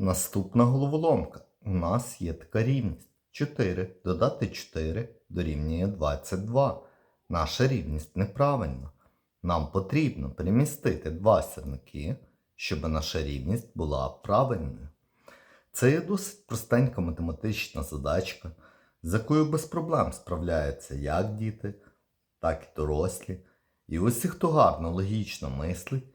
Наступна головоломка. У нас є така рівність. 4 додати 4 дорівнює 22. Наша рівність неправильна. Нам потрібно перемістити два сірники, щоб наша рівність була правильною. Це є досить простенька математична задачка, з якою без проблем справляються як діти, так і дорослі. І усі, хто гарно логічно мислить,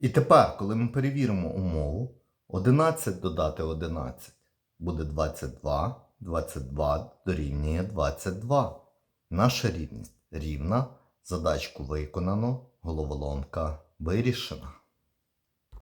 І тепер, коли ми перевіримо умову, 11 додати 11 буде 22, 22 дорівнює 22. Наша рівність рівна, задачку виконано, головоломка вирішена.